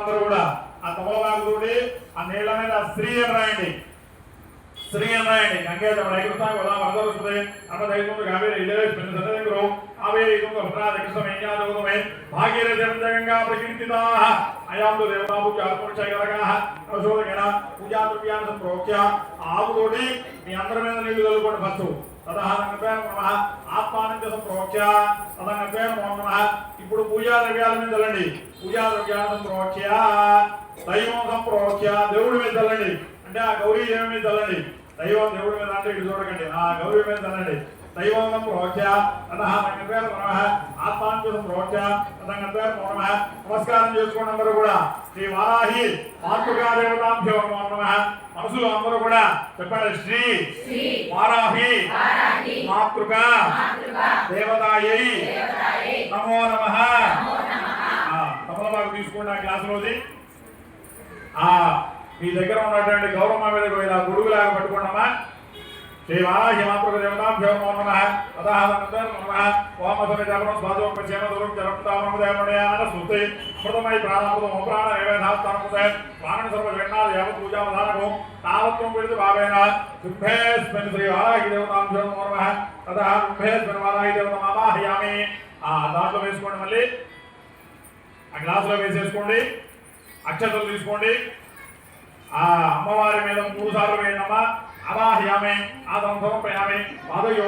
అందరూ కూడా ఆ తమలపాకుతోటి ఆ నీళ్ళ మీద స్త్రీ అని రాయండి. స్త్రీ అని రాయండి. గంగే రైకృష్ణ గోదాం వరదరుస్తుంది అమ్మ కావేరి కావేరి కృష్ణ ప్రకీర్తితా. పూజా ద్రవ్యాన్ని ఆవుతోటి మీ అందరి మీద నీళ్ళు చల్లుకోండి ఫస్ట్. తదహానంగా నమ. ఆత్మానంద సంప్రోక్ష్య. తదనంగా నమ ఇప్పుడు పూజా ద్రవ్యాల మీద చల్లండి పూజా ద్రవ్యాన్ని సంప్రోక్ష్య. దైవం సంప్రోక్ష్య. దేవుడి మీద చల్లండి అంటే ఆ గౌరీ దేవి మీద చల్లండి దైవం దేవుడి మీద అంటే ఇటు చూడకండి. ఆ గౌరీ మీద చల్లండి దైవం ప్రోక్ష్య తదహానంగా నమ. ఆత్మానంద ప్రోక్ష్య తదనంగా నమ నమస్కారం చేసుకోండి అందరూ కూడా. శ్రీ వారాహి మాతృకా దేవతాభ్యో నమ. మనసులో అందరూ కూడా చెప్పండి శ్రీ వారాహి మాతృక దేవతాయై నమో నమ. తమలపాకు తీసుకోండి ఆ గ్లాసులోది. ఆ మీ దగ్గర ఉన్నటువంటి గౌరమ్మ మీద ఇలా గొడుగులాగా పట్టుకోండమ్మా. శ్రీ వారాహి మాతృక దేవతాభ్యో నమో నమ. అదాహనందర్ జపనం స్వాదో పశ్చేమ దూరం జరపతామన దేవణయాన సుతే మృతమై ప్రాణామృతం ప్రాణ సర్వ జగన్నాథ తావత్వం భావేన. సింహేస్మిన్ శ్రీ దేవతాభ్యో నమో నమ. తదా సింహేస్మిన్ వారాహి దేవత ఆవాహయామి. ఆ దాంట్లో వేసుకోండి మళ్ళీ. ఆ గ్లాసులో వేసేసుకోండి. అక్షతలు తీసుకోండి. ఆ అమ్మవారి మీద మూడు సార్లు వేయనమ్మా అవాహయామి ఆదం సమర్పయామి పాదయో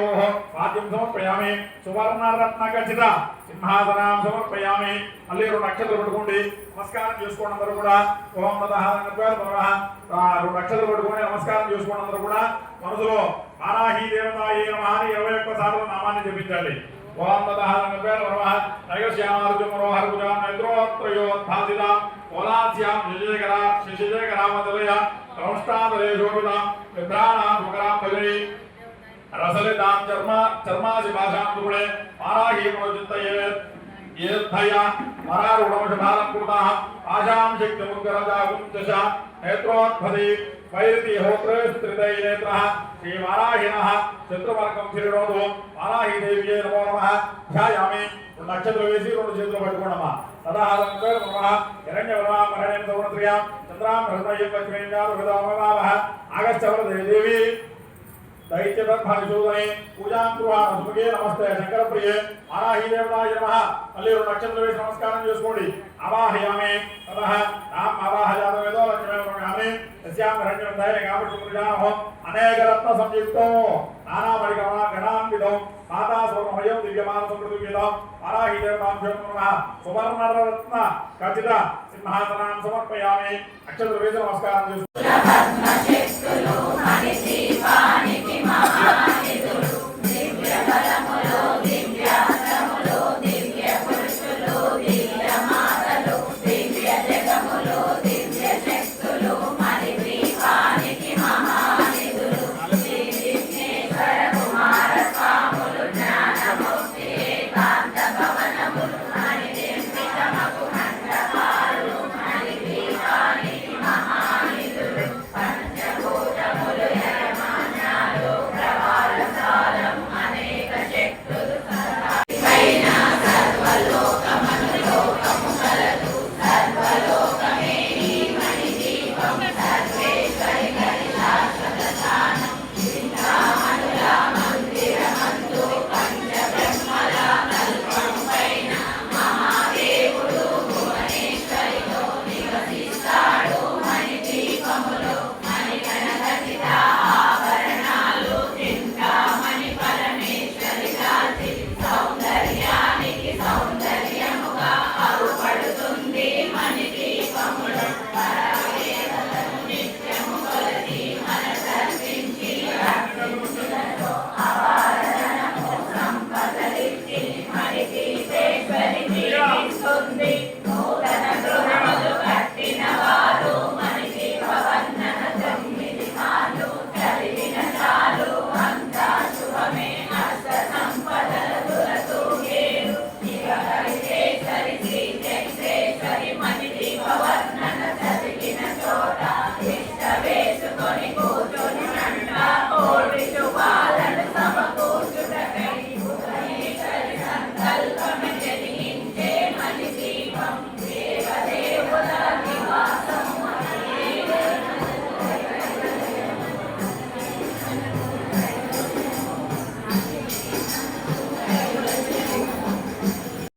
పాద్యం సమర్పయామి సువర్ణరత్న ఖచ్చిత సింహాసనం సమర్పయామి మళ్ళీ రెండు అక్షతలు పెట్టుకోండి నమస్కారం చేసుకోండి అందరూ కూడా ఓం నమః రెండు అక్షతలు పెట్టుకొని నమస్కారం చేసుకోండి అందరూ కూడా మనసులో వారాహి దేవతాయే నమః అని ఇరవై ఒక్క సార్లు నామాన్ని జపించాలి ఓం తదః నమః నమః నయస్యామార్జు మనోహర పూజా నేత్రోత్రయోద్భాసిత కోలాస్యాం శశిశేఖర శశిశేఖర रौष्टादलेशोभिताभ्राणामुकराम्भजने रसलितां चर्मा चर्माशिभाषां दुगुणे माराहीमनुचिन्तयेत् येद्धया मरारुणमशभारं कुरुताः आशां शक्तिमुद्गरजागुञ्चश नेत्रोद्भति वैरिति होत्रेस्त्रितै नेत्रः श्रीवाराहिणः शत्रुवर्गं श्रीरोधो वाराहिदेव्ये नमो नमः ध्यायामि नक्षत्रवेसी ऋणक्षेत्रपटकोणमः तदा अलङ्कर्मः हिरण्यवर्मा मरणेन्द्रवृत्र्याम् దేవియే నమో నమః ధ్యాయామి రెండు నక్షత్రం చంద్రాం హృదయం లక్ష్మీంగారు హృదయమవావహ ఆగశ్చవరదే దేవి దైత్యదర్భావిశోధనే పూజాం కుర్వాణ సుముఖే నమస్తే శంకర ప్రియే వారాహి దేవతాయ మళ్ళీ రెండు నక్షత్రం వేసి నమస్కారం చేసుకోండి అవాహయామి తదః లక్ష్మీ ధైర్య అనేక రత్న సంయుక్తో నానామరిగమ గణాన్వితం మాతా స్వర్ణమయం దివ్యమాన సమృద్ధితం వారాహి సువర్ణరత్న ఖచ్చిత సింహాసనాన్ని సమర్పయామి అక్షతవేద నమస్కారం చేస్తూ